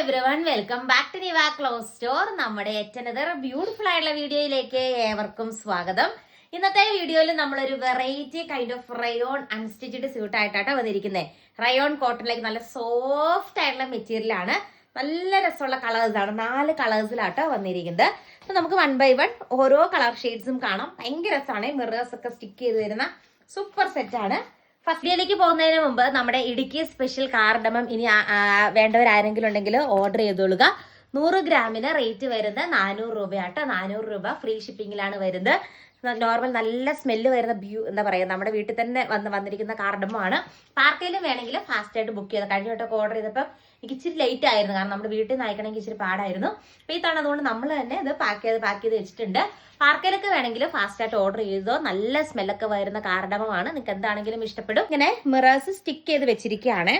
Everyone welcome back to Niva clothes store നമ്മുടെ yet another beautiful ആയിട്ടുള്ള വീഡിയോയിലേക്ക് ഏവർക്കും സ്വാഗതം. ഇന്നത്തെ വീഡിയോയിൽ നമ്മൾ ഒരു variety kind of rayon unstitched suit ആയിട്ടാണ് വന്നിരിക്കുന്നത് റയോൺ കോട്ടണിലേക്ക് നല്ല സോഫ്റ്റ് ആയിട്ടുള്ള മെറ്റീരിയൽ ആണ്. നല്ല രസമുള്ള കളേഴ്സ് ആണ് നാല് കളേഴ്സിലാട്ടോ വന്നിരിക്കുന്നത്. അപ്പൊ നമുക്ക് വൺ ബൈ വൺ ഓരോ കളർ ഷെയ്ഡ്സും കാണാം. ഭയങ്കര രസമാണ്. മിറേഴ്സ് ഒക്കെ സ്റ്റിക്ക് ചെയ്ത് വരുന്ന സൂപ്പർ സെറ്റ് ആണ്. ഫസ്റ്റ് ഡേയിലേക്ക് പോകുന്നതിന് മുമ്പ് നമ്മുടെ ഇടുക്കി സ്പെഷ്യൽ കാർഡമം ഇനി വേണ്ടവരാരെങ്കിലും ഉണ്ടെങ്കിൽ ഓർഡർ ചെയ്തോളുക നൂറ് ഗ്രാമിന് റേറ്റ് വരുന്നത് നാനൂറ് രൂപയാട്ടോ. നാനൂറ് രൂപ ഫ്രീ ഷിപ്പിങ്ങിലാണ് വരുന്നത്. നോർമൽ നല്ല സ്മെല്ല് വരുന്ന ബ്യൂ എന്താ പറയുക നമ്മുടെ വീട്ടിൽ തന്നെ വന്ന് വന്നിരിക്കുന്ന കാർഡമാണ് പാർക്കയിലും വേണമെങ്കിൽ ഫാസ്റ്റായിട്ട് ബുക്ക് ചെയ്ത് കഴിഞ്ഞ വട്ടമൊക്കെ ഓർഡർ ചെയ്തപ്പോൾ എനിക്ക് ഇച്ചിരി ലേറ്റ് ആയിരുന്നു. കാരണം നമ്മുടെ വീട്ടിൽ നിന്ന് അയക്കണമെങ്കിൽ ഇച്ചിരി പാടായിരുന്നു. അപ്പോൾ ഈ തവണ അതുകൊണ്ട് നമ്മൾ തന്നെ ഇത് പാക്ക് ചെയ്ത് പാക്ക് ചെയ്ത് വെച്ചിട്ടുണ്ട്. പാർക്കയിലൊക്കെ വേണമെങ്കിൽ ഫാസ്റ്റ് ആയിട്ട് ഓർഡർ ചെയ്തോ നല്ല സ്മെല്ലൊക്കെ വരുന്ന കാർഡമമാണ് നിങ്ങൾക്ക് എന്താണെങ്കിലും ഇഷ്ടപ്പെടും. ഇങ്ങനെ മിറേഴ്സ് സ്റ്റിക്ക് ചെയ്ത് വെച്ചിരിക്കുകയാണ്.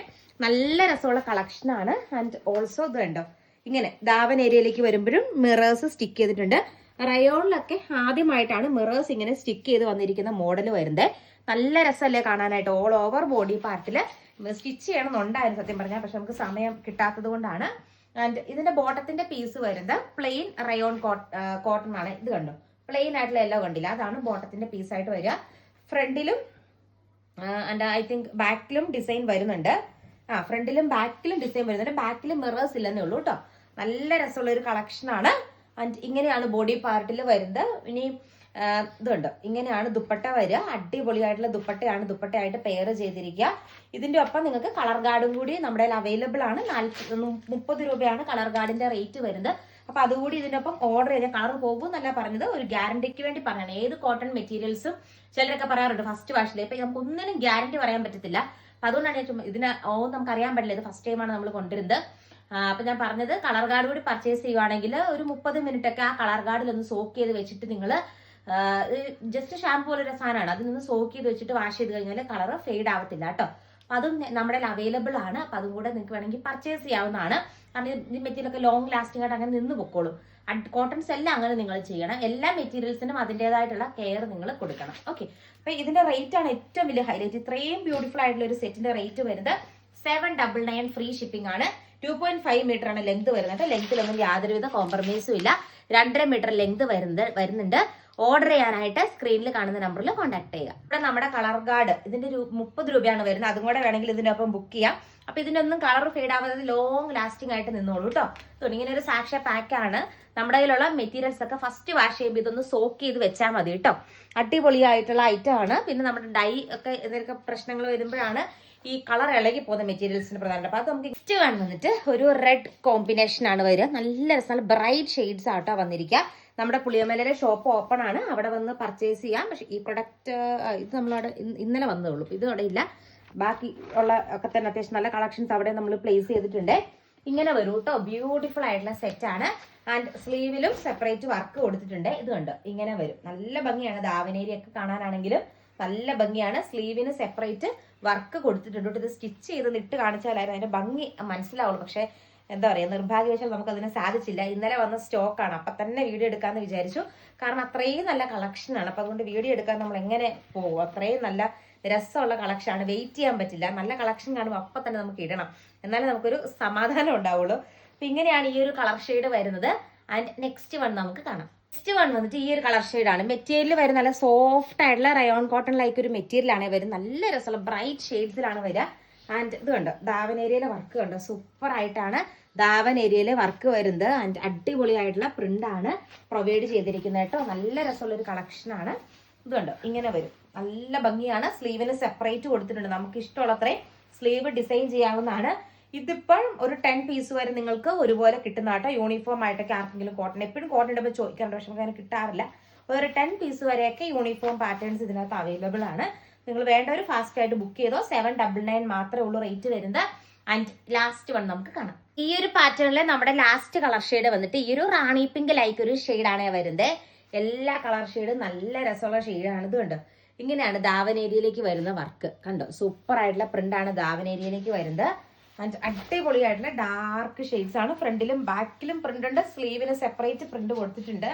നല്ല രസമുള്ള കളക്ഷനാണ് ആൻഡ് ഓൾസോ ഇത് കണ്ടോ? ഇങ്ങനെ ദാവൻ ഏരിയയിലേക്ക് വരുമ്പോഴും മിറേഴ്സ് സ്റ്റിക്ക് ചെയ്തിട്ടുണ്ട്. റയോണിലൊക്കെ ആദ്യമായിട്ടാണ് മിറേഴ്സ് ഇങ്ങനെ സ്റ്റിക്ക് ചെയ്ത് വന്നിരിക്കുന്ന മോഡൽ വരുന്നത്. നല്ല രസമല്ലേ കാണാനായിട്ട് ഓൾ ഓവർ ബോഡി പാർട്ടിൽ സ്റ്റിച്ച് ചെയ്യണമെന്നുണ്ടായിരുന്നു സത്യം പറഞ്ഞാൽ പക്ഷെ നമുക്ക് സമയം കിട്ടാത്തത് കൊണ്ടാണ്. ആൻഡ് ഇതിന്റെ ബോട്ടത്തിന്റെ പീസ് വരുന്നത് പ്ലെയിൻ റയോൺ കോട്ടൺ ആണ്. ഇത് കണ്ടു? പ്ലെയിൻ ആയിട്ടുള്ള എല്ലാം കണ്ടില്ല. അതാണ് ബോട്ടത്തിന്റെ പീസായിട്ട് വരിക. ഫ്രണ്ടിലും ആൻഡ് ഐ തിങ്ക് ബാക്കിലും ഡിസൈൻ വരുന്നുണ്ട്. ആ ഫ്രണ്ടിലും ബാക്കിലും ഡിസൈൻ വരുന്നുണ്ട്. ബാക്കിലും മിറേഴ്സ് ഇല്ലെന്നേ ഉള്ളൂ കേട്ടോ. നല്ല രസമുള്ള ഒരു കളക്ഷനാണ് ആൻഡ് ഇങ്ങനെയാണ് ബോഡി പാർട്ടിൽ വരുന്നത്. ഇനി ഇതുണ്ട്. ഇങ്ങനെയാണ് ദുപ്പട്ട വരിക. അടിപൊളിയായിട്ടുള്ള ദുപ്പട്ടയാണ് ദുപ്പട്ടയായിട്ട് പെയർ ചെയ്തിരിക്കുക. ഇതിന്റെ ഒപ്പം നിങ്ങൾക്ക് കളർ ഗാർഡും കൂടി നമ്മുടെ അവൈലബിൾ ആണ്. നാൽപ്പത് മുപ്പത് രൂപയാണ് കളർ ഗാർഡിന്റെ റേറ്റ് വരുന്നത്. അപ്പൊ അതുകൂടി ഇതിന്റെ ഒപ്പം ഓർഡർ ചെയ്താൽ കളർ പോകും എന്നല്ല പറഞ്ഞത്. ഒരു ഗ്യാരണ്ടിക്ക് വേണ്ടി പറഞ്ഞാണ് ഏത് കോട്ടൺ മെറ്റീരിയൽസും ചിലരൊക്കെ പറയാറുണ്ട് ഫസ്റ്റ് വാഷിൽ ഇപ്പൊ നമുക്ക് ഒന്നിനും ഗ്യാരണ്ടി പറയാൻ പറ്റത്തില്ല. അപ്പൊ അതുകൊണ്ടാണ് ഞാൻ ഇതിന് ഓ നമുക്ക് അറിയാൻ പറ്റില്ല. ഇത് ഫസ്റ്റ് ടൈമാണ് നമ്മൾ കൊണ്ടുവരുന്നത്. അപ്പൊ ഞാൻ പറഞ്ഞത് കളർ കാർഡ് കൂടി പർച്ചേസ് ചെയ്യുവാണെങ്കിൽ ഒരു മുപ്പത് മിനിറ്റ് ഒക്കെ ആ കളർ കാർഡിൽ ഒന്ന് സോക്ക് ചെയ്ത് വെച്ചിട്ട് നിങ്ങൾ ജസ്റ്റ് ഷാമ്പു പോലൊരു സാധനമാണ്. അതിൽ നിന്ന് സോക്ക് ചെയ്ത് വെച്ചിട്ട് വാഷ് ചെയ്ത് കഴിഞ്ഞാൽ കളർ ഫെയ്ഡ് ആവത്തില്ല കേട്ടോ. അപ്പൊ അതും നമ്മുടെ അവൈലബിൾ ആണ്. അപ്പൊ അതും കൂടെ നിങ്ങൾക്ക് വേണമെങ്കിൽ പർച്ചേസ് ചെയ്യാവുന്നതാണ്. കാരണം ഈ മെറ്റീരിയലൊക്കെ ലോങ് ലാസ്റ്റിംഗ് ആയിട്ട് അങ്ങനെ നിന്ന് പൊക്കോളും. കോട്ടൺസ് എല്ലാം അങ്ങനെ നിങ്ങൾ ചെയ്യണം. എല്ലാ മെറ്റീരിയൽസിനും അതിന്റെതായിട്ടുള്ള കെയർ നിങ്ങൾ കൊടുക്കണം. ഓക്കെ അപ്പൊ ഇതിന്റെ റേറ്റ് ആണ് ഏറ്റവും വലിയ ഹൈലൈറ്റ് ഇത്രയും ബ്യൂട്ടിഫുൾ ആയിട്ടുള്ള ഒരു സെറ്റിന്റെ റേറ്റ് വരുന്നത് seven double nine free shipping ആണ്. ടു പോയിന്റ് ഫൈവ് മീറ്റർ ആണ് ലെങ്ത് വരുന്നത് ലെങ്ത്തിലൊന്നും യാതൊരുവിധ കോംപ്രമൈസും ഇല്ല. രണ്ടര മീറ്റർ ലെങ്ത് വരുന്നത് വരുന്നുണ്ട്. ഓർഡർ ചെയ്യാനായിട്ട് സ്ക്രീനിൽ കാണുന്ന നമ്പറിൽ കോൺടാക്ട് ചെയ്യുക. ഇവിടെ നമ്മുടെ കളർ ഗാർഡ് ഇതിന്റെ മുപ്പത് രൂപയാണ് വരുന്നത്. അതും കൂടെ വേണമെങ്കിൽ ഇതിന്റെ ഒപ്പം ബുക്ക് ചെയ്യാം. അപ്പൊ ഇതിന്റെ ഒന്നും കളർ ഫെയ്ഡ് ആവാതെ ലോങ് ലാസ്റ്റിംഗ് ആയിട്ട് നിന്നോളൂ കേട്ടോ. ഇങ്ങനെ ഒരു സാക്ഷ പാക്കാണ് നമ്മുടെ കയ്യിലുള്ള മെറ്റീരിയൽസ് ഒക്കെ ഫസ്റ്റ് വാഷ് ചെയ്യുമ്പോൾ ഇതൊന്ന് സോക്ക് ചെയ്ത് വെച്ചാൽ മതി കേട്ടോ. അടിപൊളിയായിട്ടുള്ള ഐറ്റം ആണ്. പിന്നെ നമ്മുടെ ഡൈ ഒക്കെ എന്തെങ്കിലും പ്രശ്നങ്ങൾ വരുമ്പോഴാണ് ഈ കളർ ഇളകി പോകുന്ന മെറ്റീരിയൽസിന് പ്രധാനപ്പെട്ട അപ്പൊ അത് നമുക്ക് നെക്സ്റ്റ് വന്നിട്ട് ഒരു റെഡ് കോമ്പിനേഷൻ ആണ് വരിക. നല്ല രസം ബ്രൈറ്റ് ഷെയ്ഡ്സ് ആട്ടോ വന്നിരിക്കുക നമ്മുടെ പുളിയമലയിലെ ഷോപ്പ് ഓപ്പൺ ആണ്. അവിടെ വന്ന് പർച്ചേസ് ചെയ്യാം. പക്ഷെ ഈ പ്രൊഡക്റ്റ് ഇത് നമ്മളവിടെ ഇന്നലെ ഇന്നലെ വന്നതുള്ളൂ ഇത് അവിടെ ഇല്ല. ബാക്കി ഉള്ള ഒക്കെ തന്നെ അത്യാവശ്യം നല്ല കളക്ഷൻസ് അവിടെ നമ്മൾ പ്ലേസ് ചെയ്തിട്ടുണ്ട്. ഇങ്ങനെ വരൂ കേട്ടോ ബ്യൂട്ടിഫുൾ ആയിട്ടുള്ള സെറ്റ് ആണ്. ആൻഡ് സ്ലീവിലും സെപ്പറേറ്റ് വർക്ക് കൊടുത്തിട്ടുണ്ട്. ഇത് കണ്ടോ? ഇങ്ങനെ വരും. നല്ല ഭംഗിയാണ് ദാവനേരി ഒക്കെ കാണാനാണെങ്കിലും. നല്ല ഭംഗിയാണ്. സ്ലീവിന് സെപ്പറേറ്റ് വർക്ക് കൊടുത്തിട്ടുണ്ട്. ഇത് സ്റ്റിച്ച് ചെയ്ത് നിട്ട് കാണിച്ചാലായിരുന്നു. അതിന്റെ ഭംഗി മനസ്സിലാവുള്ളൂ. പക്ഷെ എന്താ പറയാ നിർഭാഗ്യവശാൽ നമുക്ക് അതിന് സാധിച്ചില്ല. ഇന്നലെ വന്ന സ്റ്റോക്കാണ്. അപ്പൊ തന്നെ വീഡിയോ എടുക്കാന്ന് വിചാരിച്ചു. കാരണം അത്രയും നല്ല കളക്ഷൻ ആണ്. അപ്പൊ അതുകൊണ്ട് വീഡിയോ എടുക്കാൻ നമ്മൾ എങ്ങനെ പോകും അത്രയും നല്ല രസമുള്ള കളക്ഷൻ ആണ്. വെയിറ്റ് ചെയ്യാൻ പറ്റില്ല. നല്ല കളക്ഷൻ കാണുമ്പോൾ അപ്പൊ തന്നെ നമുക്ക് ഇടണം. എന്നാലേ നമുക്കൊരു സമാധാനം ഉണ്ടാവുള്ളൂ. അപ്പൊ ഇങ്ങനെയാണ് ഈ ഒരു കളർ ഷെയ്ഡ് വരുന്നത്. ആൻഡ് നെക്സ്റ്റ് വൺ നമുക്ക് കാണാം. നെക്സ്റ്റ് വൺ വന്നിട്ട് ഈ ഒരു കളർ ഷെയ്ഡാണ് മെറ്റീരിയൽ വരും നല്ല സോഫ്റ്റ് ആയിട്ടുള്ള റയോൺ കോട്ടൺ ലൈക്ക് ഒരു മെറ്റീരിയൽ ആണ് വരുന്നത് നല്ല രസമുള്ള ബ്രൈറ്റ് ഷെയ്ഡ്സിലാണ് വരിക ആൻഡ് ഇത് കണ്ടോ? ദാവൻ ഏരിയയിലെ വർക്ക് കണ്ടോ? സൂപ്പർ ആയിട്ടാണ് ദാവൻ ഏരിയയിലെ വർക്ക് വരുന്നത്. ആൻഡ് അടിപൊളിയായിട്ടുള്ള പ്രിന്റ് ആണ് പ്രൊവൈഡ് ചെയ്തിരിക്കുന്നത് കേട്ടോ. നല്ല രസമുള്ള ഒരു കളക്ഷൻ ആണ്. ഇത് കണ്ടോ? ഇങ്ങനെ വരും. നല്ല ഭംഗിയാണ്. സ്ലീവിന് സെപ്പറേറ്റ് കൊടുത്തിട്ടുണ്ട്. നമുക്ക് ഇഷ്ടമുള്ളത്രയും സ്ലീവ് ഡിസൈൻ ചെയ്യാവുന്നതാണ്. ഇതിപ്പോൾ ഒരു ടെൻ പീസ് വരെ നിങ്ങൾക്ക് ഒരുപോലെ കിട്ടുന്ന കേട്ടോ യൂണിഫോം ആയിട്ടൊക്കെ ആർക്കെങ്കിലും കോട്ടൺ എപ്പോഴും കോട്ടൺ ഇടുമ്പോൾ ചോദിക്കാറുണ്ട് പക്ഷെ അങ്ങനെ കിട്ടാറില്ല. ഒരു ടെൻ പീസ് വരെയൊക്കെ യൂണിഫോം പാറ്റേൺസ് ഇതിനകത്ത് അവൈലബിൾ ആണ്. നിങ്ങൾ വേണ്ട ഒരു ഫാസ്റ്റ് ആയിട്ട് ബുക്ക് ചെയ്തോ സെവൻ ഡബിൾ നയൻ മാത്രമേ ഉള്ളൂ റേറ്റ് വരുന്നത്. ആൻഡ് ലാസ്റ്റ് വൺ നമുക്ക് കാണാം. ഈ ഒരു പാറ്റേണിൽ നമ്മുടെ ലാസ്റ്റ് കളർ ഷെയ്ഡ് വന്നിട്ട് ഈ ഒരു റാണി പിങ്ക് ലൈക്ക് ഒരു ഷെയ്ഡാണ് വരുന്നത് എല്ലാ കളർ ഷെയ്ഡും നല്ല രസമുള്ള ഷെയ്ഡാണ് ഇത് കണ്ടോ? ഇങ്ങനെയാണ് ദാവനേരിയയിലേക്ക് വരുന്ന വർക്ക് കണ്ടോ? സൂപ്പർ ആയിട്ടുള്ള പ്രിന്റ് ആണ് ദാവനേരിയയിലേക്ക് വരുന്നത്. അടിപൊളിയായിട്ടുള്ള ഡാർക്ക് ഷെയ്ഡ്സ് ആണ്. ഫ്രണ്ടിലും ബാക്കിലും പ്രിന്റ് ഉണ്ട്. സ്ലീവിന് സെപ്പറേറ്റ് പ്രിന്റ് കൊടുത്തിട്ടുണ്ട്.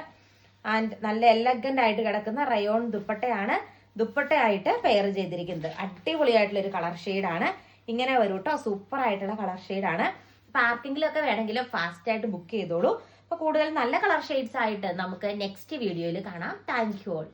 ആൻഡ് നല്ല എലഗന്റ് ആയിട്ട് കിടക്കുന്ന റയോൺ ദുപ്പട്ടയാണ് ദുപ്പട്ടയായിട്ട് പെയർ ചെയ്തിരിക്കുന്നത്. അടിപൊളിയായിട്ടുള്ള ഒരു കളർ ആണ്. ഇങ്ങനെ വരും കേട്ടോ സൂപ്പർ ആയിട്ടുള്ള കളർ ആണ്. പാർക്കിങ്ങിലൊക്കെ വേണമെങ്കിലും ഫാസ്റ്റ് ആയിട്ട് ബുക്ക് ചെയ്തോളൂ. അപ്പൊ കൂടുതൽ നല്ല കളർ ഷെയ്ഡ്സ് ആയിട്ട് നമുക്ക് നെക്സ്റ്റ് വീഡിയോയിൽ കാണാം. Thank you all